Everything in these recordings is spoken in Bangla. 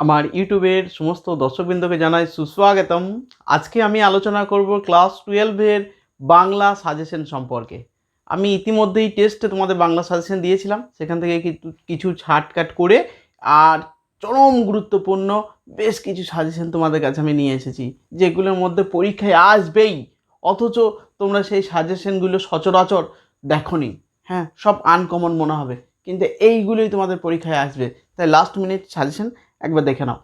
আমার ইউটিউবের সমস্ত দর্শকবৃন্দকে জানাই সুস্বাগতম। আজকে আমি আলোচনা করব ক্লাস টুয়েলভের বাংলা সাজেশন সম্পর্কে। আমি ইতিমধ্যেই টেস্টে তোমাদের বাংলা সাজেশন দিয়েছিলাম, সেখান থেকে কিছু ছাটকাট করে আর চরম গুরুত্বপূর্ণ বেশ কিছু সাজেশন তোমাদের কাছে আমি নিয়ে এসেছি, যেগুলোর মধ্যে পরীক্ষায় আসবেই। অথচ তোমরা সেই সাজেশনগুলো সচরাচর দেখোনি। হ্যাঁ সব আনকমন মনে হবে, কিন্তু এইগুলোই তোমাদের পরীক্ষায় আসবে। তাই লাস্ট মিনিট সাজেশন একবার দেখে নাও।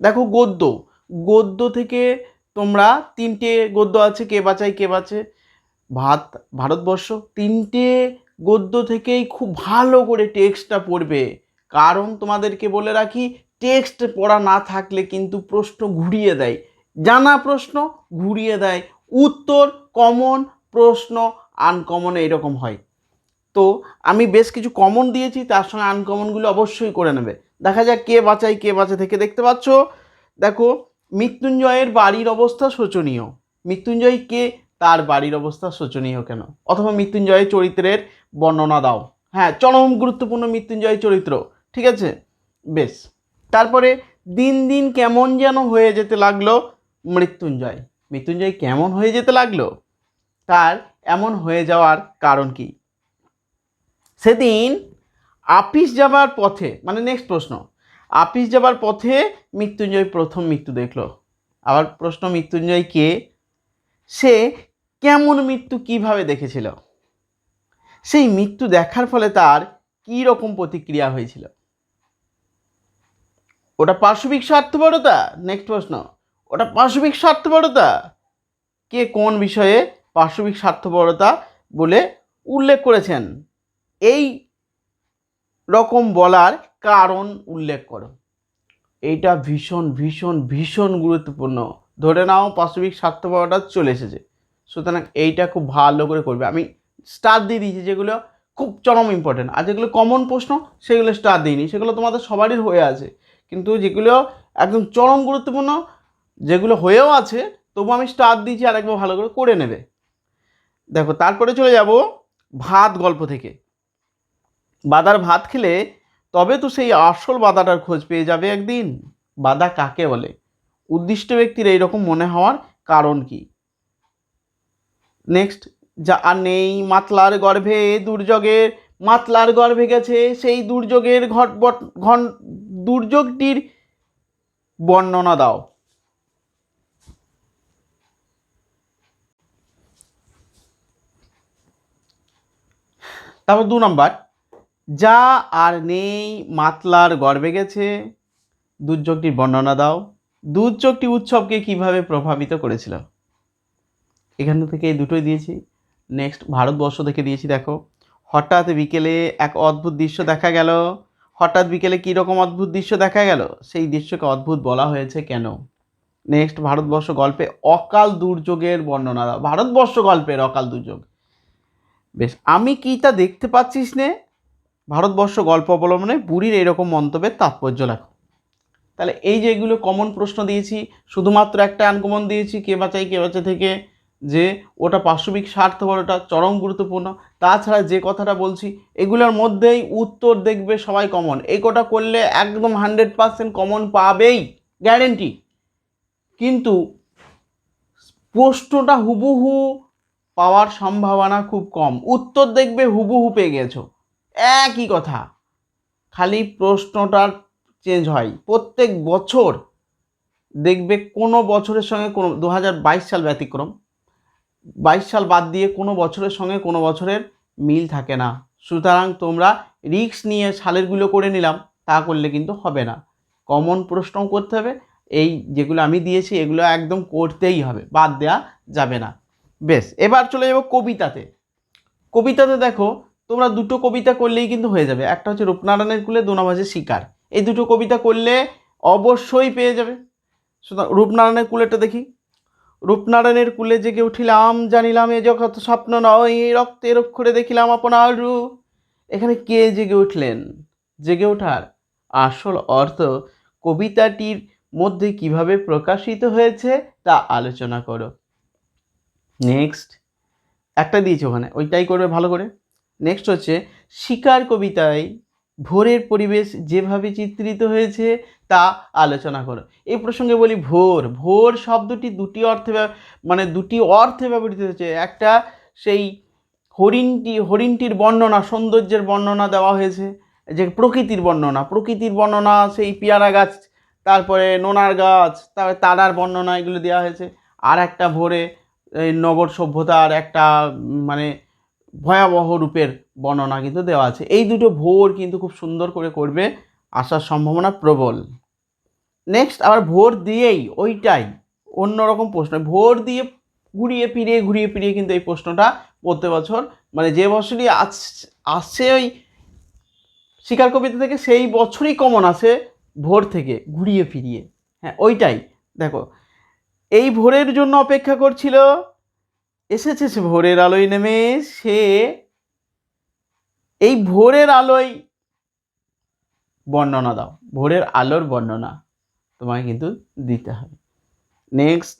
দেখো গদ্য। গদ্য থেকে তোমরা তিনটে গদ্য আছে, কে বাঁচাই কে বাঁচে। ভাত, ভারতবর্ষ, তিনটে গদ্য থেকেই খুব ভালো করে টেক্সটটা পড়বে। কারণ তোমাদেরকে বলে রাখি, টেক্সট পড়া না থাকলে কিন্তু প্রশ্ন ঘুরিয়ে দেয়। জানা প্রশ্ন ঘুরিয়ে দেয়। উত্তর কমন প্রশ্ন আনকমন এইরকম হয়। তো আমি বেশ কিছু কমন দিয়েছি, তার সঙ্গে আনকমনগুলো অবশ্যই করে নেবে। দেখা যাক কে বাঁচাই কে বাঁচে থেকে দেখতে পাচ্ছ। দেখো, মৃত্যুঞ্জয়ের বাড়ির অবস্থা শোচনীয়। মৃত্যুঞ্জয় কে? তার বাড়ির অবস্থা শোচনীয় কেন? অথবা মৃত্যুঞ্জয়ের চরিত্রের বর্ণনা দাও। হ্যাঁ চরম গুরুত্বপূর্ণ মৃত্যুঞ্জয় চরিত্র, ঠিক আছে? বেশ। তারপরে, দিন দিন কেমন যেন হয়ে যেতে লাগল মৃত্যুঞ্জয়। মৃত্যুঞ্জয় কেমন হয়ে যেতে লাগল? তার এমন হয়ে যাওয়ার কারণ কি? সেদিন আপিস যাবার পথে মানে নেক্সট প্রশ্ন, আপিস যাবার পথে মৃত্যুঞ্জয় প্রথম মৃত্যু দেখল। আবার প্রশ্ন, মৃত্যুঞ্জয় কে? সে কেমন মৃত্যু কীভাবে দেখেছিল? সেই মৃত্যু দেখার ফলে তার কী রকম প্রতিক্রিয়া হয়েছিল? ওটা পার্শ্বিক স্বার্থপরতা? নেক্সট প্রশ্ন, ওটা পার্শ্বিক স্বার্থপরতা? কে কোন বিষয়ে পার্শ্বিক স্বার্থপরতা বলে উল্লেখ করেছেন? এই রকম বলার কারণ উল্লেখ করো। এইটা ভীষণ ভীষণ ভীষণ গুরুত্বপূর্ণ। ধরে নাও পাশবিক স্বার্থপরতা চলে এসেছে। সুতরাং এইটা খুব ভালো করে করবে। আমি স্টার দিয়ে দিয়েছি যেগুলো খুব চরম ইম্পর্টেন্ট আর যেগুলো কমন প্রশ্ন, সেগুলো স্টার দিইনি সেগুলো তোমাদের সবারই হয়ে আছে। কিন্তু যেগুলো একদম চরম গুরুত্বপূর্ণ, যেগুলো হয়েও আছে, তবু আমি স্টার দিয়েছি আরেকবার ভালো করে করে নেবে। দেখো, তারপরে চলে যাব ভাত গল্প থেকে। বাদার ভাত খেলে তবে তো সেই আসল বাদাটার খোঁজ পেয়ে যাবে একদিন। বাদা কাকে বলে? উদ্দিষ্ট ব্যক্তির এইরকম মনে হওয়ার কারণ কি? নেক্সট যা আর নেই মাতলার গর্ভে দুর্যোগের মাতলার গর্ভে গেছে সেই দুর্যোগের ঘট ঘন দুর্যোগটির বর্ণনা দাও। তারপর দু নম্বর যা আর নেই, মাতলার গর্বে গেছে। দুর্যোগটির বর্ণনা দাও। দুর্যোগটি উৎসবকে কীভাবে প্রভাবিত করেছিল? এখান থেকে দুটোই দিয়েছি। নেক্সট ভারতবর্ষ থেকে দিয়েছি, দেখো। হঠাৎ বিকেলে এক অদ্ভুত দৃশ্য দেখা গেল। হঠাৎ বিকেলে কীরকম অদ্ভুত দৃশ্য দেখা গেল? সেই দৃশ্যকে অদ্ভুত বলা হয়েছে কেন? নেক্সট ভারতবর্ষ গল্পে অকাল দুর্যোগের বর্ণনা দাও। ভারতবর্ষ গল্পের অকাল দুর্যোগ। বেশ, আমি কি তা দেখতে পাচ্ছিস নে? ভারতবর্ষ গল্প অবলম্বনে বুড়ির এরকম মন্তব্যের তাৎপর্য লেখো। তাহলে এই যে এগুলো কমন প্রশ্ন দিয়েছি, শুধুমাত্র একটা আনকমন দিয়েছি, কে বাঁচাই কে বাঁচা থেকে, যে ওটা পার্শ্বিক স্বার্থপরটা চরম গুরুত্বপূর্ণ, তাছাড়া যে কথাটা বলছি, এগুলোর মধ্যেই উত্তর দেখবে সবাই কমন এই কটা করলে একদম হান্ড্রেড পার্সেন্ট কমন পাবেই গ্যারেন্টি কিন্তু প্রশ্নটা হুবহু পাওয়ার সম্ভাবনা খুব কম। উত্তর দেখবে হুবহু পেয়ে গেছো। একই কথা। খালি প্রশ্নটার চেঞ্জ হয়। প্রত্যেক বছর দেখবে কোনো বছরের সঙ্গে কোনো দু হাজার বাইশ সাল ব্যতিক্রম। বাইশ সাল বাদ দিয়ে কোনো বছরের সঙ্গে কোনো বছরের মিল থাকে না। সুতরাং তোমরা রিক্স নিয়ে সালেরগুলো করে নিলাম, তা করলে কিন্তু হবে না। কমন প্রশ্ন করতে হবে, এই যেগুলো আমি দিয়েছি এগুলো একদম করতেই হবে, বাদ দেওয়া যাবে না। বেশ, এবার চলে যাব কবিতাতে। কবিতাতে দেখো তোমরা দুটো কবিতা করলেই কিন্তু হয়ে যাবে। একটা হচ্ছে রূপনারায়ণের কুলে, দু নম্বর হচ্ছে শিকার। এই দুটো কবিতা করলে অবশ্যই পেয়ে যাবে। সুতরাং রূপনারায়ণের কুলেটা দেখি। রূপনারায়ণের কুলে জেগে উঠিলাম, জানিলাম, এ জগৎ স্বপ্ন নয় এই রক্তের অক্ষরে দেখিলাম আপনার রূপ। এখানে কে জেগে উঠলেন? জেগে ওঠার আসল অর্থ কবিতাটির মধ্যে কীভাবে প্রকাশিত হয়েছে তা আলোচনা করো। নেক্সট একটা দিয়েছে ওখানে। ওইটাই করবে ভালো করে। নেক্সট হচ্ছে, শিকার কবিতায় ভোরের পরিবেশ যেভাবে চিত্রিত হয়েছে তা আলোচনা করো। এই প্রসঙ্গে বলি ভোর। ভোর শব্দটি দুটি অর্থে মানে দুটি অর্থে ব্যবহৃত হয়েছে। একটা সেই হরিণটি, হরিণটির বর্ণনা, সৌন্দর্যের বর্ণনা দেওয়া হয়েছে, যে প্রকৃতির বর্ণনা। প্রকৃতির বর্ণনা, সেই পেয়ারা গাছ, তারপরে নোনার গাছ তারপরে তারার বর্ণনা এগুলো দেওয়া হয়েছে। আর একটা ভোরে নগর সভ্যতার একটা মানে ভয়াবহ রূপের বর্ণনা কিন্তু দেওয়া আছে। এই দুটো ভোর কিন্তু খুব সুন্দর করে করবে, আসার সম্ভাবনা প্রবল। নেক্সট আবার ভোর দিয়েই ওইটাই অন্যরকম প্রশ্ন। ভোর দিয়ে ঘুরিয়ে ফিরিয়ে ঘুরিয়ে ফিরিয়ে কিন্তু এই প্রশ্নটা প্রত্যেক বছর মানে যে বছরই আস- আসছে ওই শিকার কবিতা থেকে, সেই বছরই কমন আসে ভোর থেকে, ঘুরিয়ে ফিরিয়ে। হ্যাঁ ওইটাই। দেখো, এই ভোরের জন্য অপেক্ষা করছিল এসেছে সে ভোরের আলোয় নেমে সে এই ভোরের আলোয় বর্ণনা দাও। ভোরের আলোর বর্ণনা তোমায় কিন্তু দিতে হবে। নেক্সট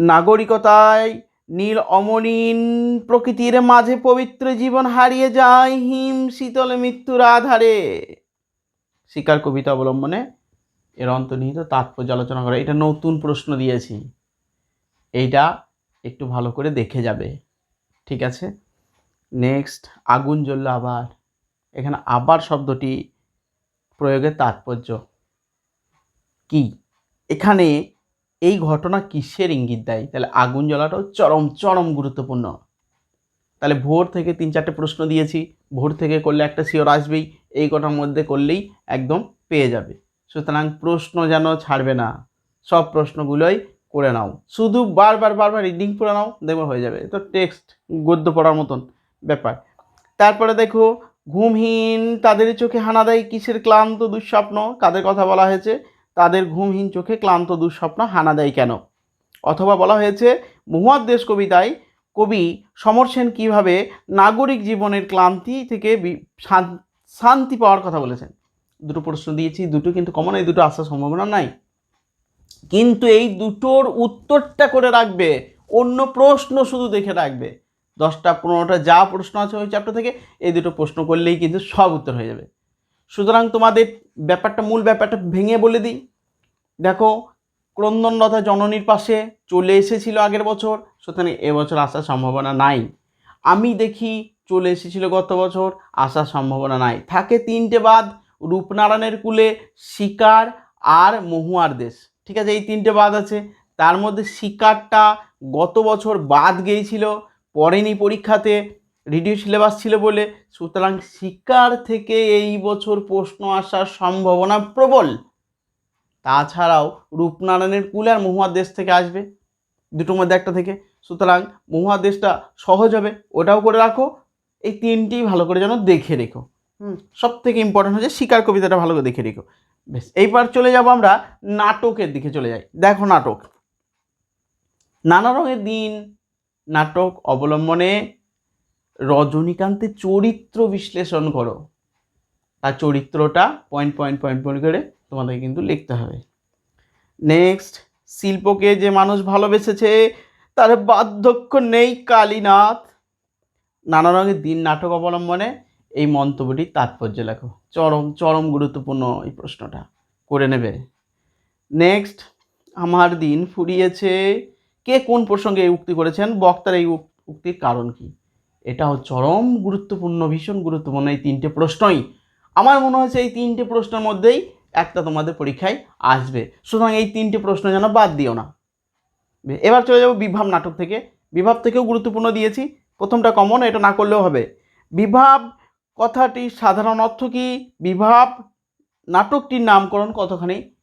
নাগরিকতায় নীল অমলিন প্রকৃতির মাঝে পবিত্র জীবন হারিয়ে যায় হিম শীতল মৃত্যুর আধারে। শিকার কবিতা অবলম্বনে এর অন্তর্নিহিত তাৎপর্য আলোচনা করা। এটা নতুন প্রশ্ন দিয়েছি। এইটা একটু ভালো করে দেখে যাবে। ঠিক আছে? নেক্সট আগুন জ্বলল আবার। এখানে আবার শব্দটি প্রয়োগের তাৎপর্য। কি? এখানে এই ঘটনা কিসের ইঙ্গিত দেয়? তাহলে আগুন জ্বলাটাও চরম চরম গুরুত্বপূর্ণ। তাহলে ভোর থেকে তিন চারটে প্রশ্ন দিয়েছি। ভোর থেকে করলে একটা শিওর আসবেই। এই কটার মধ্যে করলেই একদম পেয়ে যাবে। সুতরাং প্রশ্ন যেন ছাড়বে না। সব প্রশ্নগুলোই করে নাও। শুধু বারবার বারবার রিডিং করে নাও, দেখবে হয়ে যাবে। তো টেক্সট গদ্য পড়ার মতন ব্যাপার। তারপরে দেখো, ঘুমহীন, তাদের চোখে হানা দেয় কিসের ক্লান্ত দুঃস্বপ্ন? কাদের কথা বলা হয়েছে? তাদের ঘুমহীন চোখে ক্লান্ত দুঃস্বপ্ন হানা দেয় কেন? অথবা বলা হয়েছে, মহুয়ার দেশ কবিতায়, কবি সমর সেন কীভাবে নাগরিক জীবনের ক্লান্তি থেকে শান্তি পাওয়ার কথা বলেছেন। দুটো প্রশ্ন দিয়েছি, দুটো কিন্তু কমন এই দুটো আসার সম্ভাবনা নাই। কিন্তু এই দুটোর উত্তরটা করে রাখবে, অন্য প্রশ্ন শুধু দেখে রাখবে। দশটা পনেরোটা যা প্রশ্ন আছে ওই চ্যাপ্টার থেকে এই দুটো প্রশ্ন করলেই কিন্তু সব উত্তর হয়ে যাবে। সুতরাং তোমাদের ব্যাপারটা, মূল ব্যাপারটা ভেঙে বলে দিই। দেখো, ক্রন্দনলতা জননীর পাশে চলে এসেছিল আগের বছর, সুতরাং এবছর আসার সম্ভাবনা নাই। আমি দেখি চলে এসেছিল গত বছর, আসার সম্ভাবনা নাই। থাকে তিনটে বাদ, রূপনারায়ণের কুলে শিকার আর মহুয়ার দেশ। ঠিক আছে, এই তিনটে বাদ আছে। তার মধ্যে শিকারটা গত বছর বাদ গিয়েছিল, পড়েনি পরীক্ষাতে রিডিউ সিলেবাস ছিল বলে। সুতরাং শিকার থেকে এই বছর প্রশ্ন আসার সম্ভাবনা প্রবল। তাছাড়াও রূপনারায়ণের কুল আর মহুয়ার দেশ থেকে আসবে, দুটোর মধ্যে একটা থেকে। সুতরাং মহুয়ার দেশটা সহজ হবে, ওটাও করে রাখো। এই তিনটি ভালো করে যেন দেখে রেখো। হুম সব থেকে ইম্পর্টেন্ট হচ্ছে শিকার কবিতাটা ভালো করে দেখে রেখো। বেশ। এইবার চলে যাব আমরা নাটকের দিকে চলে যাই। দেখো নাটক। নানা রঙের দিন নাটক অবলম্বনে রজনীকান্তের চরিত্র বিশ্লেষণ করো। তার চরিত্রটা পয়েন্ট পয়েন্ট পয়েন্ট পয়েন্ট করে তোমাদের কিন্তু লিখতে হবে। নেক্সট শিল্পকে যে মানুষ ভালোবেসেছে তার বার্ধক্য নেই কালীনাথ। নানা রঙের দিন নাটক অবলম্বনে এই মন্তব্যটি তাৎপর্য লেখো। চরম চরম গুরুত্বপূর্ণ এই প্রশ্নটা। করে নেবে। নেক্সট আমার দিন ফুরিয়েছে। কে কোন প্রসঙ্গে এই উক্তি করেছেন? বক্তার এই উক্তির কারণ কি? এটাও চরম গুরুত্বপূর্ণ, ভীষণ গুরুত্বপূর্ণ এই তিনটে প্রশ্নই। আমার মনে হয়েছে এই তিনটে প্রশ্নের মধ্যেই একটা তোমাদের পরীক্ষায় আসবে। সুতরাং এই তিনটে প্রশ্ন যেন বাদ দিও না। এবার চলে যাব বিভাব নাটক থেকে। বিভাব থেকেও গুরুত্বপূর্ণ দিয়েছি। প্রথমটা কমন এটা না করলেও হবে। বিভাব কথাটি সাধারণ অর্থ কি? বিভাব, নাটকটির নামকরণ কতখানি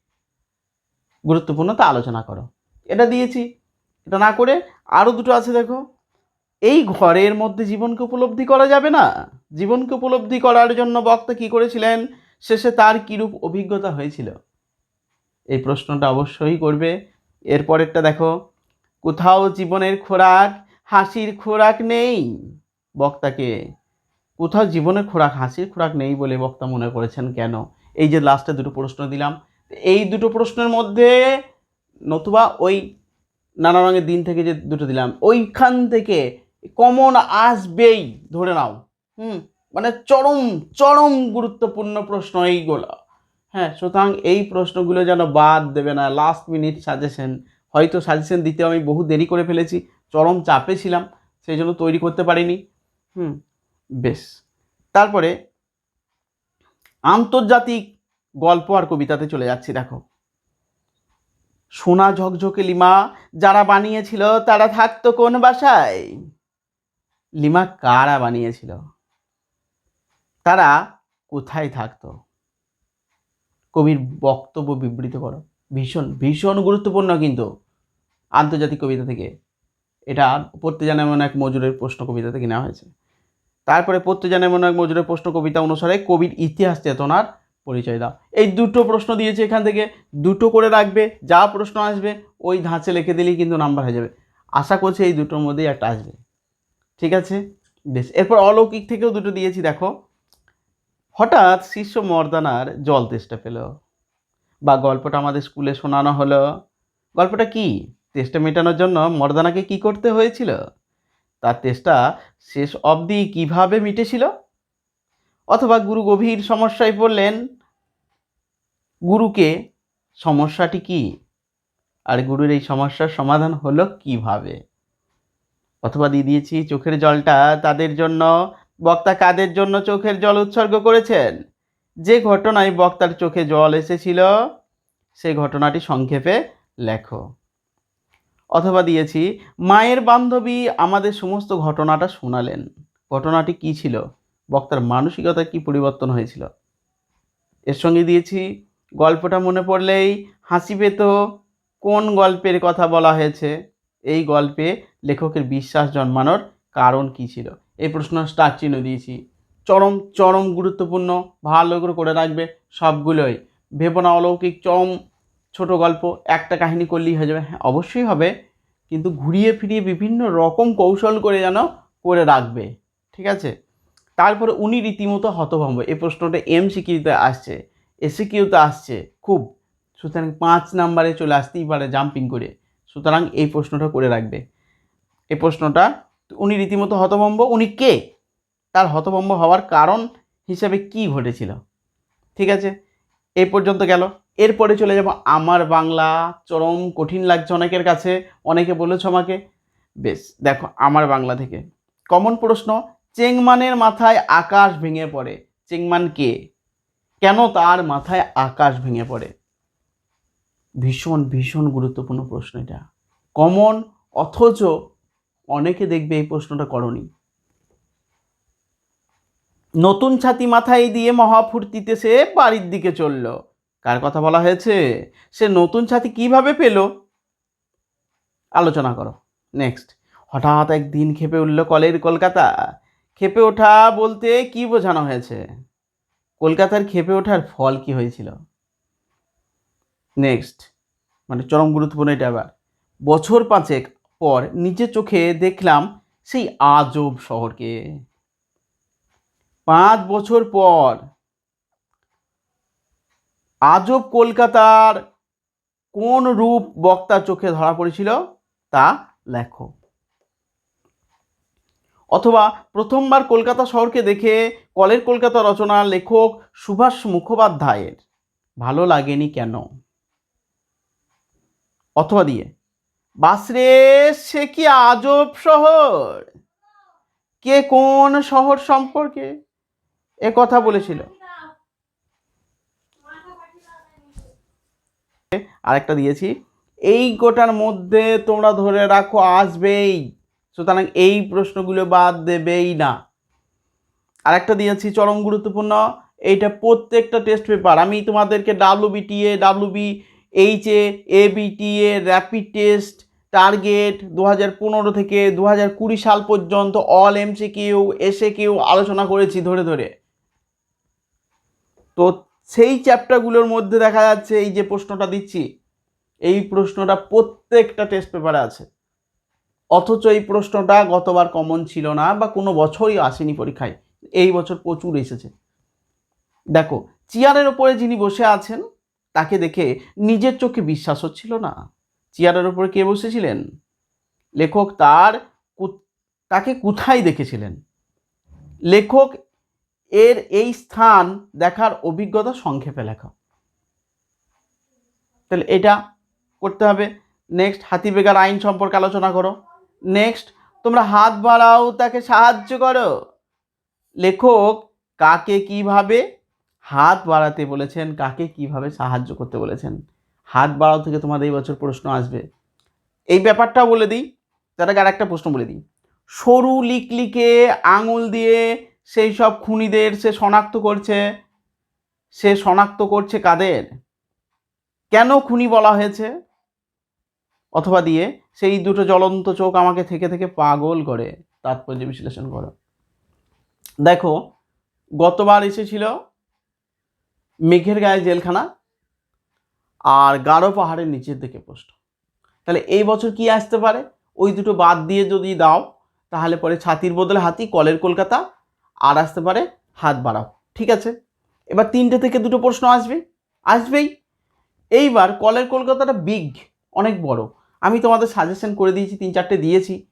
গুরুত্বপূর্ণ তা আলোচনা করো। এটা দিয়েছি। এটা না করে আরও দুটো আছে দেখো। এই ঘরের মধ্যে জীবনকে উপলব্ধি করা যাবে না। জীবনকে উপলব্ধি করার জন্য বক্তা কি করেছিলেন? শেষে তার কীরূপ অভিজ্ঞতা হয়েছিল? এই প্রশ্নটা অবশ্যই করবে। এরপরেরটা দেখো। কোথাও জীবনের খোরাক, হাসির খোরাক নেই বক্তাকে। কোথাও জীবনের খোরাক, হাসির খোরাক নেই বলে বক্তা মনে করেছেন কেন? এই যে লাস্টে দুটো প্রশ্ন দিলাম। এই দুটো প্রশ্নের মধ্যে নতুবা ওই নানা রঙের দিন থেকে যে দুটো দিলাম, ওইখান থেকে কমন আসবেই, ধরে নাও। হুম? মানে চরম চরম গুরুত্বপূর্ণ প্রশ্ন এইগুলো। হ্যাঁ সুতরাং এই প্রশ্নগুলো যেন বাদ দেবে না লাস্ট মিনিট সাজেশন হয়তো সাজেশন দিতে আমি বহু দেরি করে ফেলেছি, চরম চাপে ছিলাম, সেই জন্য তৈরি করতে পারিনি। হুম? বেশ। তারপরে আন্তর্জাতিক গল্প আর কবিতাতে চলে যাচ্ছি, দেখো। সোনা ঝকঝকে লিমা, যারা বানিয়েছিল তারা থাকতো কোন বাসায়? লিমা কারা বানিয়েছিল? তারা কোথায় থাকতো? কবির বক্তব্য বিবৃত করো। ভীষণ ভীষণ গুরুত্বপূর্ণ কিন্তু আন্তর্জাতিক কবিতা থেকে। এটা পড়তে জানা এমন এক মজুরের প্রশ্ন কবিতা থেকে নেওয়া হয়েছে। তারপরে পড়তে জানা এমন এক মজুরের প্রশ্ন কবিতা অনুসারে কবির ইতিহাস চেতনার পরিচয় দাও। এই দুটো প্রশ্ন দিয়েছে এখান থেকে, দুটো করে রাখবে, যা প্রশ্ন আসবে, ওই ধাঁচে লিখে দিলেই কিন্তু নাম্বার হয়ে যাবে। আশা করছি এই দুটোর মধ্যেই একটা আসবে। ঠিক আছে? বেশ, এরপর অলৌকিক থেকেও দুটো দিয়েছি, দেখো। হঠাৎ শিষ্য মর্দানার জল তেষ্টা পেল, বা গল্পটা আমাদের স্কুলে শোনানো হলো। গল্পটা কি? তেষ্টা মেটানোর জন্য মর্দানাকে কি করতে হয়েছিল? তার তেষ্টা শেষ অবধি কীভাবে মিটেছিল? অথবা গুরু গভীর সমস্যায় পড়লেন, গুরুকে সমস্যাটি কি? আর গুরুর এই সমস্যার সমাধান হলো কীভাবে? অথবা দিয়ে দিয়েছি, চোখের জলটা তাদের জন্য, বক্তা কাদের জন্য চোখের জল উৎসর্গ করেছেন? যে ঘটনায় বক্তার চোখে জল এসেছিল সেই ঘটনাটি সংক্ষেপে লেখো। অথবা দিয়েছি, মায়ের বান্ধবী আমাদের সমস্ত ঘটনাটা শোনালেন। ঘটনাটি কি ছিল? বক্তার মানসিকতা কি পরিবর্তন হয়েছিল? এর সঙ্গে দিয়েছি, গল্পটা মনে পড়লেই হাসি পেত, কোন গল্পের কথা বলা হয়েছে? এই গল্পে লেখকের বিশ্বাস জন্মানোর কারণ কি ছিল? এই প্রশ্ন স্টার চিহ্ন দিয়েছি। চরম চরম গুরুত্বপূর্ণ, ভালো করে রাখবে সবগুলোই। ভেবনা অলৌকিক, চরম ছোট গল্প, একটা কাহিনী করলেই হয়ে যাবে। হ্যাঁ অবশ্যই হবে। কিন্তু ঘুরিয়ে ফিরিয়ে বিভিন্ন রকম কৌশল করে যেন করে রাখবে। ঠিক আছে? তারপরে উনি রীতিমতো হতভম্ব। এই প্রশ্নটা এম সিকিউতে আসছে। এসি কিউতে আসছে। খুব। সুতরাং পাঁচ নাম্বারে চলে আসতেই পারে জাম্পিং করে। সুতরাং এই প্রশ্নটা করে রাখবে। এই প্রশ্নটা, উনি রীতিমতো হতভম্ব। উনি কে? তার হতভম্ব হওয়ার কারণ হিসাবে কি ঘটেছিল? ঠিক আছে? এই পর্যন্ত গেল। এরপরে চলে যাব আমার বাংলা চরম কঠিন লাগছে অনেকের কাছে। অনেকে বলেছ আমাকে। বেশ, দেখো, আমার বাংলা থেকে। কমন প্রশ্ন, চেংমানের মাথায় আকাশ ভেঙে পড়ে। চেংমান কে? কেন তার মাথায় আকাশ ভেঙে পড়ে? ভীষণ ভীষণ গুরুত্বপূর্ণ প্রশ্ন এটা। কমন, অথচ অনেকে দেখবে এই প্রশ্নটা করনি। নতুন ছাতি মাথায় দিয়ে মহাফুর্তিতে সে বাড়ির দিকে চলল। কার কথা বলা হয়েছে? সে নতুন ছাতি কীভাবে পেল? আলোচনা করো। নেক্সট হঠাৎ একদিন খেপে উঠল কলের কলকাতা। খেপে ওঠা বলতে কি বোঝানো হয়েছে? কলকাতার খেপে ওঠার ফল কি হয়েছিল? নেক্সট মানে চরম গুরুত্বপূর্ণ এটা আবার। বছর পাঁচেক পর নিজের চোখে দেখলাম সেই আজব শহরকে। পাঁচ বছর পর আজব কলকাতার কোন রূপ বক্তার চোখে ধরা পড়েছিল তা লেখো। অথবা প্রথমবার কলকাতা শহরকে দেখে কলের কলকাতা রচনার লেখক সুভাষ মুখোপাধ্যায়ের, ভালো লাগেনি কেন? অথবা দিয়ে, বাসরে সে কি আজব শহর? কে কোন শহর সম্পর্কে এ কথা বলেছিল? আরেকটা দিয়েছি। এই গোটার মধ্যে তোমরা ধরে রাখো আসবেই। সুতরাং এই প্রশ্নগুলো বাদ দেবেই না। আরেকটা দিয়েছি, চরম গুরুত্বপূর্ণ। এইটা প্রত্যেকটা টেস্ট পেপার আমি তোমাদেরকে W BTA W B HA A BTA rapid test target দু পনেরো থেকে দু কুড়ি সাল পর্যন্ত all MC Q SA Q আলোচনা করেছি ধরে ধরে। তো সেই চ্যাপ্টারগুলোর মধ্যে দেখা যাচ্ছে এই যে প্রশ্নটা দিচ্ছি, এই প্রশ্নটা প্রত্যেকটা টেস্ট পেপারে আছে। অথচ এই প্রশ্নটা গতবার কমন ছিল না বা কোনো বছরই আসেনি পরীক্ষায়, এই বছর প্রচুর এসেছে। দেখো, চেয়ারের ওপরে যিনি বসে আছেন, তাকে দেখে নিজের চোখে বিশ্বাস হচ্ছিল না। চেয়ারের ওপরে কে বসেছিলেন? লেখক তার তাকে কোথায় দেখেছিলেন? লেখক এর এই স্থান দেখার অভিজ্ঞতা সংক্ষেপে লেখা। তাহলে এটা করতে হবে। নেক্সট হাতি বেগার আইন সম্পর্কে আলোচনা করো। নেক্সট তোমরা হাত বাড়াও, তাকে সাহায্য করো। লেখক, কাকে কীভাবে হাত বাড়াতে বলেছেন, কাকে কীভাবে সাহায্য করতে বলেছেন? হাত বাড়াও থেকে তোমাদের এই বছর প্রশ্ন আসবে। এই ব্যাপারটা বলে দিই। তার আগে আরেকটা প্রশ্ন বলে দিই। সরু লিকলিকে আঙুল দিয়ে সেই সব খুনিদের সে শনাক্ত করছে। সে শনাক্ত করছে কাদের? কেন খুনি বলা হয়েছে? অথবা দিয়ে সেই দুটো জ্বলন্ত চোখ আমাকে থেকে থেকে পাগল করে। তাৎপর্য বিশ্লেষণ করো। দেখো, গতবার এসেছিল মেঘের গায়ে জেলখানা আর গাঢ় পাহাড়ের নিচের দিকে প্রশ্ন। তাহলে এই বছর কি আসতে পারে? ওই দুটো বাদ দিয়ে যদি দাও, তাহলে পরে ছাতির বদলে হাতি, কলের কলকাতা আর আসতে পারে হাত বাড়াও। ঠিক আছে? এবার তিনটে থেকে দুটো প্রশ্ন আসবে। আসবেই। এইবার কলের কলকাতাটা বিগ অনেক বড়। আমি তোমাদের সাজেশন করে দিয়েছি, তিন চারটে দিয়েছি।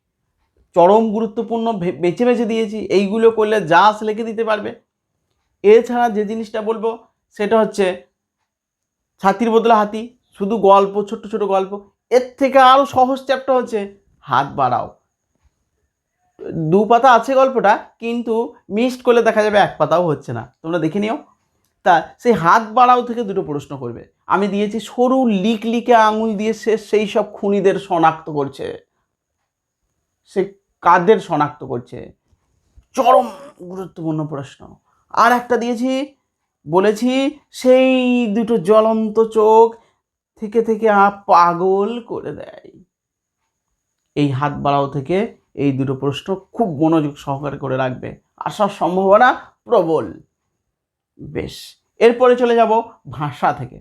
চরম গুরুত্বপূর্ণ বেছে বেছে দিয়েছি। এইগুলো করলে জাস লেখে দিতে পারবে। এছাড়া যে জিনিসটা বলব, সেটা হচ্ছে ছাতির বদলে হাতি। শুধু গল্প, ছোট্ট ছোট গল্প। এর থেকে আরও সহজ চ্যাপ্টার হচ্ছে হাত বাড়াও। দু পাতা আছে গল্পটা, কিন্তু মিসড করলে দেখা যাবে এক পাতাও হচ্ছে না। তোমরা দেখে নিও। তা সেই হাত বাড়াও থেকে দুটো প্রশ্ন করবে। আমি দিয়েছি, সরু লিক লিকে আঙুল দিয়ে সে সেই সব খুনিদের শনাক্ত করছে। সে কাদের শনাক্ত করছে? চরম গুরুত্বপূর্ণ প্রশ্ন। আর একটা দিয়েছি, বলেছি, সেই দুটো জ্বলন্ত চোখ থেকে থেকে পাগল করে দেয়। এই হাত বাড়াও থেকে এই দুটো প্রশ্ন খুব মনোযোগ সহকারে করে রাখবে। আসার সম্ভাবনা প্রবল। বেশ, এরপরে চলে যাব ভাষা থেকে।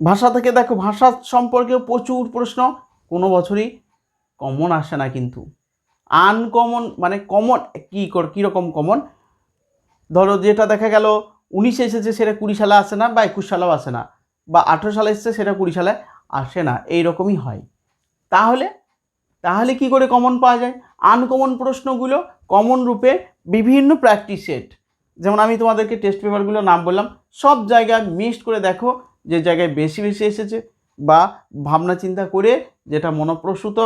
ভাষা থেকে দেখো, ভাষা সম্পর্কেও প্রচুর প্রশ্ন। কোনো বছরই কমন আসে না কিন্তু। আনকমন মানে কমন কী কর, কীরকম কমন ধরো যেটা দেখা গেল, উনিশে এসেছে সেটা কুড়ি সালে আসে না বা একুশ সালেও আসে না। বা আঠেরো সালে এসেছে সেটা কুড়ি সালে আসে না। এই রকমই হয়। তাহলে তাহলে কি করে কমন পাওয়া যায়? আনকমন প্রশ্নগুলো কমন রূপে বিভিন্ন প্র্যাকটিস সেট যেমন আমি তোমাদেরকে টেস্ট পেপারগুলো নাম বললাম, সব জায়গায় মিক্সড করে দেখো যে জায়গায় বেশি বেশি এসেছে বা ভাবনা চিন্তা করে যেটা মনোপ্রসূত,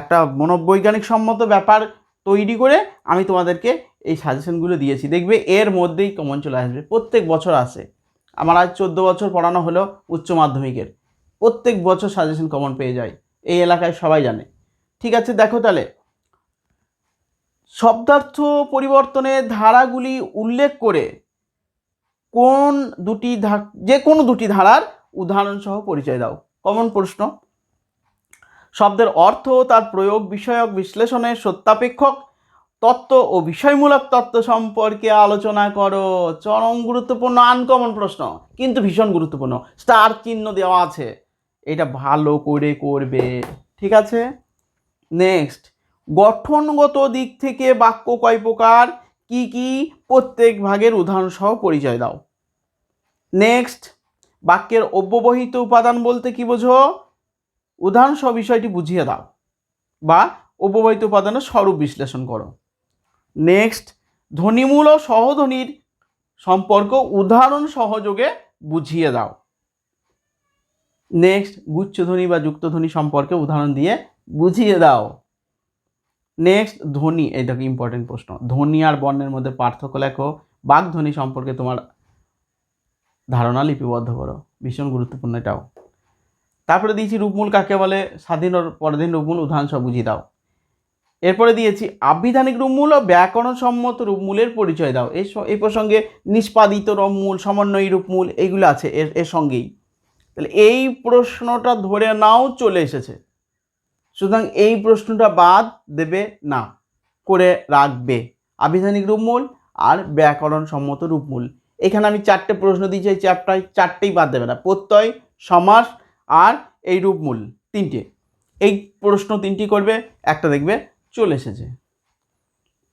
একটা মনোবৈজ্ঞানিক সম্মত ব্যাপার তৈরি করে আমি তোমাদেরকে এই সাজেশনগুলো দিয়েছি। দেখবে এর মধ্যেই কমন চলে আসবে। প্রত্যেক বছর আসে। আমার আজ চোদ্দ বছর পড়ানো হলো উচ্চ মাধ্যমিকের। প্রত্যেক বছর সাজেশন কমন পেয়ে যায়। এই এলাকায় সবাই জানে। ঠিক আছে, দেখো তাহলে। শব্দার্থ পরিবর্তনের ধারাগুলি উল্লেখ করে কোন দুটি যে কোনো দুটি ধারার উদাহরণসহ পরিচয় দাও। কমন প্রশ্ন। শব্দের অর্থ তার প্রয়োগ, বিষয়ক বিশ্লেষণের সত্যাপেক্ষক, তত্ত্ব ও বিষয়মূলক তত্ত্ব সম্পর্কে আলোচনা করো। চরম গুরুত্বপূর্ণ আনকমন প্রশ্ন, কিন্তু ভীষণ গুরুত্বপূর্ণ। স্টার চিহ্ন দেওয়া আছে। এটা ভালো করে করবে। ঠিক আছে? নেক্সট গঠনগত দিক থেকে বাক্য কয় প্রকার? কি কি? প্রত্যেক ভাগের উদাহরণ সহ পরিচয় দাও। নেক্সট বাক্যের অব্যবহিত উপাদান বলতে কি বোঝো? উদাহরণসহ বিষয়টি বুঝিয়ে দাও বা অব্যবহিত উপাদানের স্বরূপ বিশ্লেষণ করো। নেক্সট ধ্বনিমূল ও সহধ্বনির সম্পর্ক উদাহরণ সহযোগে বুঝিয়ে দাও। নেক্সট গুচ্ছধ্বনি বা যুক্তধ্বনি সম্পর্কে উদাহরণ দিয়ে বুঝিয়ে দাও। নেক্সট ধ্বনি এটা ইম্পর্টেন্ট প্রশ্ন। ধ্বনি আর বর্ণের মধ্যে পার্থক্য লেখো। বাগধ্বনি সম্পর্কে তোমার ধারণা লিপিবদ্ধ করো। ভীষণ গুরুত্বপূর্ণ এটাও। তারপরে দিয়েছি রূপমূল কাকে বলে? স্বাধীন পরাধীন রূপমূল, উদাহরণ সব বুঝিয়ে দাও। এরপরে দিয়েছি আবিধানিক রূপমূল ও ব্যাকরণ সম্মত রূপমূলের পরিচয় দাও। এই প্রসঙ্গে নিষ্পাদিত রূপমূল সমন্বয়ী রূপমূল, এইগুলো আছে। এর এর সঙ্গেই। তাহলে এই প্রশ্নটা ধরে নাও চলে এসেছে। সুতরাং এই প্রশ্নটা বাদ দেবে না, করে রাখবে। আবিধানিক রূপমূল আর ব্যাকরণ সম্মত রূপমূল। এখানে আমি চারটে প্রশ্ন দিয়েছি, এই চ্যাপ্টারে চারটেই বাদ দেবে না। প্রত্যয়, সমাস আর এই রূপমূল, তিনটে। এই প্রশ্ন তিনটি করবে, একটা দেখবে, চলে এসেছে।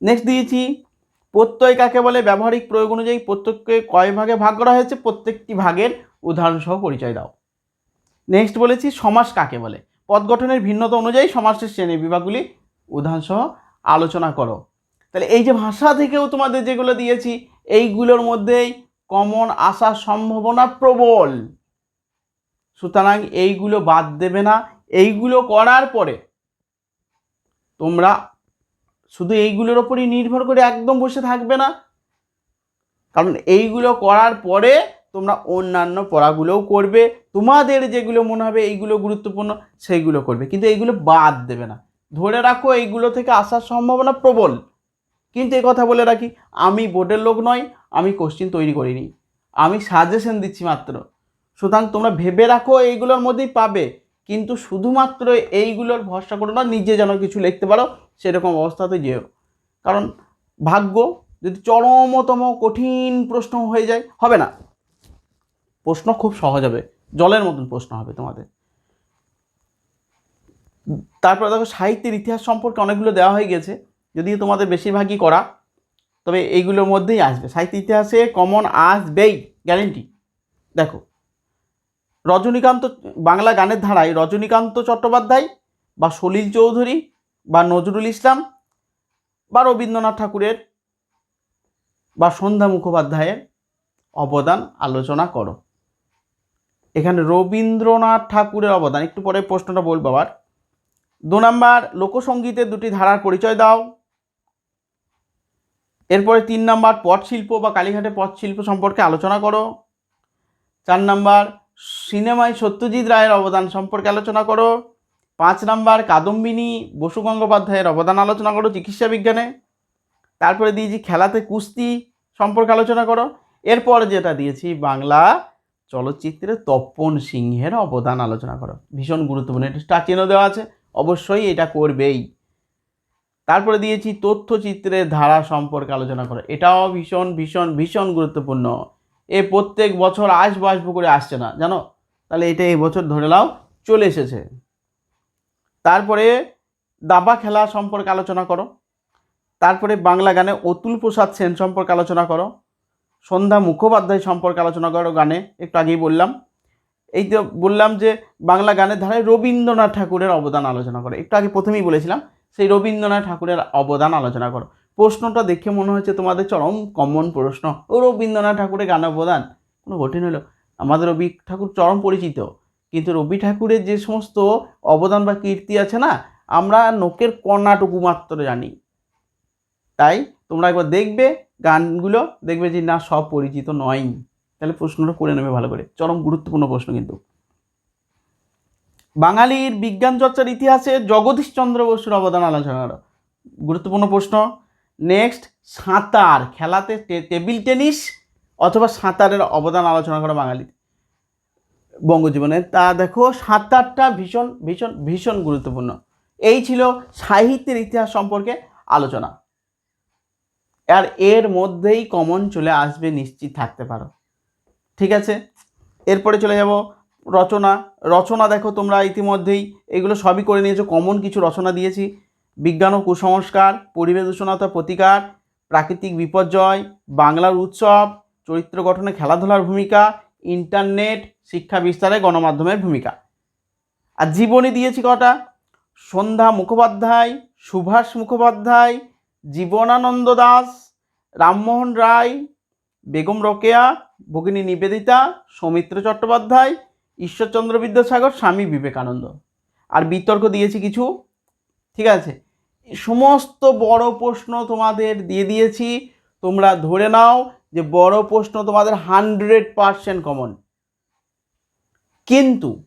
নেক্সট দিয়েছি, প্রত্যয় কাকে বলে? ব্যবহারিক প্রয়োগ অনুযায়ী প্রত্যেককে কয় ভাগে ভাগ করা হয়েছে? প্রত্যেকটি ভাগের উদাহরণসহ পরিচয় দাও। নেক্সট বলেছি সমাস কাকে বলে? পদ গঠনের ভিন্নতা অনুযায়ী সমাসের শ্রেণি বিভাগগুলি উদাহরণসহ আলোচনা করো। তাহলে এই যে ভাষা থেকেও তোমাদের যেগুলো দিয়েছি, এইগুলোর মধ্যেই কমন আসার সম্ভাবনা প্রবল। সুতরাং এইগুলো বাদ দেবে না। এইগুলো করার পরে তোমরা শুধু এইগুলোর ওপরই নির্ভর করে একদম বসে থাকবে না। কারণ এইগুলো করার পরে তোমরা অন্যান্য পড়াগুলোও করবে। তোমাদের যেগুলো মনে হবে এইগুলো গুরুত্বপূর্ণ, সেইগুলো করবে। কিন্তু এইগুলো বাদ দেবে না। ধরে রাখো এইগুলো থেকে আসার সম্ভাবনা প্রবল। কিন্তু কথা বলে রাখি, আমি বোর্ডের লোক নয়, আমি কোশ্চিন তৈরি করিনি। আমি সাজেশন দিচ্ছি মাত্র। সুতরাং তোমরা ভেবে রাখো এইগুলোর মধ্যেই পাবে। কিন্তু শুধুমাত্র এইগুলোর ভরসা করো না, নিজে যেন কিছু লিখতে পারো, সেরকম অবস্থাতে যেও। কারণ ভাগ্য যদি চরমতম কঠিন প্রশ্ন হয়ে যায়, হবে না। প্রশ্ন খুব সহজ হবে। জলের মতন প্রশ্ন হবে তোমাদের। তারপরে দেখো, সাহিত্যের ইতিহাস সম্পর্কে অনেকগুলো দেওয়া হয়ে গেছে। যদিও তোমাদের বেশিরভাগই করা, তবে এইগুলোর মধ্যেই আসবে। সাহিত্য ইতিহাসে কমন আসবেই গ্যারেন্টি দেখো, রজনীকান্ত, বাংলা গানের ধারায় রজনীকান্ত চট্টোপাধ্যায় বা সলিল চৌধুরী বা নজরুল ইসলাম বা রবীন্দ্রনাথ ঠাকুরের বা সন্ধ্যা মুখোপাধ্যায়ের অবদান আলোচনা করো। এখানে রবীন্দ্রনাথ ঠাকুরের অবদান। একটু পরে প্রশ্নটা বলব আবার। দু নাম্বার লোকসঙ্গীতের দুটি ধারার পরিচয় দাও। এরপরে তিন নাম্বার, পটশিল্প বা কালীঘাটে পটশিল্প সম্পর্কে আলোচনা করো। চার নাম্বার, সিনেমায় সত্যজিৎ রায়ের অবদান সম্পর্কে আলোচনা করো। পাঁচ নাম্বার, কাদম্বিনী বসু গঙ্গোপাধ্যায়ের অবদান আলোচনা করো চিকিৎসা বিজ্ঞানে। তারপরে দিয়েছি খেলাতে কুস্তি সম্পর্কে আলোচনা করো। এরপর যেটা দিয়েছি, বাংলা চলচ্চিত্রে তপন সিংহের অবদান আলোচনা করো। ভীষণ গুরুত্বপূর্ণ। এটা স্টার চিহ্ন দেওয়া আছে। অবশ্যই এটা করবেই। তারপরে দিয়েছি তথ্যচিত্রের ধারা সম্পর্কে আলোচনা করো। এটাও ভীষণ ভীষণ ভীষণ গুরুত্বপূর্ণ। এ প্রত্যেক বছর আসব আসব করে আসছে না, জানো? তাহলে এটা এই বছর ধরে নাও চলে এসেছে। তারপরে দাবা খেলা সম্পর্কে আলোচনা করো। তারপরে বাংলা গানে অতুল প্রসাদ সেন সম্পর্কে আলোচনা করো। সন্ধ্যা মুখোপাধ্যায় সম্পর্কে আলোচনা করো গানে, একটু আগেই বললাম। এই তো বললাম যে বাংলা গানের ধারায় রবীন্দ্রনাথ ঠাকুরের অবদান আলোচনা করো। একটু আগে প্রথমেই বলেছিলাম, সেই রবীন্দ্রনাথ ঠাকুরের অবদান আলোচনা করো। প্রশ্নটা দেখে মনে হচ্ছে তোমাদের চরম কমন প্রশ্ন। ও রবীন্দ্রনাথ ঠাকুরের গান অবদান? কোনো কঠিন হলো। আমাদের রবি ঠাকুর চরম পরিচিত। কিন্তু রবি ঠাকুরের যে সমস্ত অবদান বা কীর্তি আছে না, আমরা নোকের কণাটুকু মাত্র জানি। তাই তোমরা একবার দেখবে, গানগুলো দেখবে যে, না, সব পরিচিত নয় তাহলে প্রশ্নটা করে নেবে ভালো করে। চরম গুরুত্বপূর্ণ প্রশ্ন কিন্তু। বাঙালির বিজ্ঞান চর্চার ইতিহাসে জগদীশচন্দ্র বসুর অবদান আলোচনা করো। গুরুত্বপূর্ণ প্রশ্ন। নেক্সট, সাঁতার। খেলাতে টেবিল টেনিস অথবা সাঁতারের অবদান আলোচনা করো বাঙালির বঙ্গজীবনে। তা দেখো, সাঁতারটা ভীষণ ভীষণ ভীষণ গুরুত্বপূর্ণ। এই ছিল সাহিত্যের ইতিহাস সম্পর্কে আলোচনা। আর এর মধ্যেই কমন চলে আসবে নিশ্চিত থাকতে পারো। ঠিক আছে? এরপরে চলে যাব রচনা। রচনা দেখো তোমরা ইতিমধ্যেই এগুলো সবই করে নিয়েছো। কমন কিছু রচনা দিয়েছি। বিজ্ঞান ও কুসংস্কার, পরিবেশ দূষণতা প্রতিকার, প্রাকৃতিক বিপর্যয়, বাংলার উৎসব, চরিত্র গঠনে খেলাধুলার ভূমিকা ইন্টারনেট শিক্ষা বিস্তারে গণমাধ্যমের ভূমিকা। আর জীবনী দিয়েছি কটা? সন্ধ্যা মুখোপাধ্যায়, সুভাষ মুখোপাধ্যায় জীবনানন্দ দাস, রামমোহন রায়, বেগম রোকেয়া, ভগিনী নিবেদিতা, সৌমিত্র চট্টোপাধ্যায়, ঈশ্বরচন্দ্র বিদ্যাসাগর, স্বামী বিবেকানন্দ। আর বিতর্ক দিয়েছি কিছু? ঠিক আছে। সমস্ত বড় প্রশ্ন তোমাদের দিয়ে দিয়েছি। তোমরা ধরে নাও যে বড় প্রশ্ন তোমাদের হান্ড্রেড পারসেন্ট কমন। কিন্তু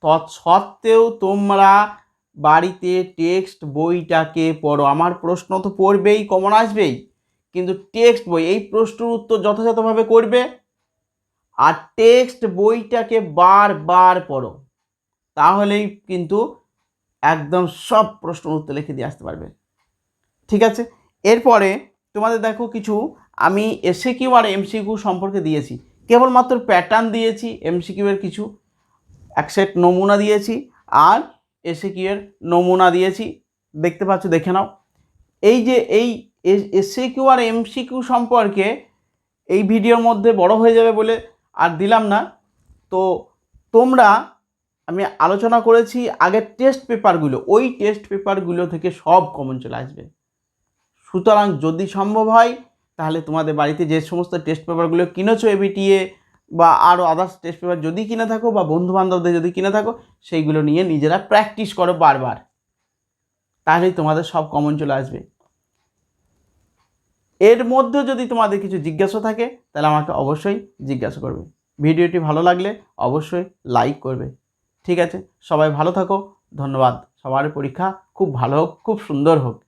তৎসত্ত্বেও তোমরা বাড়িতে টেক্সট বইটাকে পড়ো। আমার প্রশ্ন তো পড়বেই, কমন আসবেই। কিন্তু টেক্সট বই, এই প্রশ্নের উত্তর যথাযথভাবে করবে? আর টেক্সট বইটাকে বারবার পড়ো। তাহলেই কিন্তু একদম সব প্রশ্ন উত্তর লিখে দিয়ে আসতে পারবে। ঠিক আছে? এরপরে তোমাদের দেখো কিছু, আমি এসএকিউ আর এমসিকিউ সম্পর্কে দিয়েছি। কেবলমাত্র প্যাটার্ন দিয়েছি এমসিকিউ এর কিছু, এক সেট নমুনা দিয়েছি। আর এসএকিউ এর নমুনা দিয়েছি? দেখতে পাচ্ছ, দেখে নাও। এই যে এই এসএকিউ আর এমসিকিউ সম্পর্কে এই ভিডিওর মধ্যে বড় হয়ে যাবে বলে আর দিলাম না। তো তোমরা, আমি আলোচনা করেছি আগের টেস্ট পেপারগুলো ওই টেস্ট পেপারগুলো থেকে সব কমন চলে আসবে। সুতরাং যদি সম্ভব হয়, তাহলে তোমাদের বাড়িতে যে সমস্ত টেস্ট পেপারগুলো কিনেছো এবিটিএ বা আরও আদার্স টেস্ট পেপার যদি কিনে থাকো বা বন্ধু বান্ধবদের যদি কিনে থাকো, সেইগুলো নিয়ে নিজেরা প্র্যাকটিস করো বারবার। তাহলেই তোমাদের সব কমন চলে আসবে। এর মধ্যে যদি তোমাদের কিছু জিজ্ঞাসা থাকে, তাহলে আমাকে অবশ্যই জিজ্ঞাসা করবে। ভিডিওটি ভালো লাগলে অবশ্যই লাইক করবে। ঠিক আছে? সবাই ভালো থাকো। ধন্যবাদ। সবার পরীক্ষা খুব ভালো হোক, খুব সুন্দর হোক।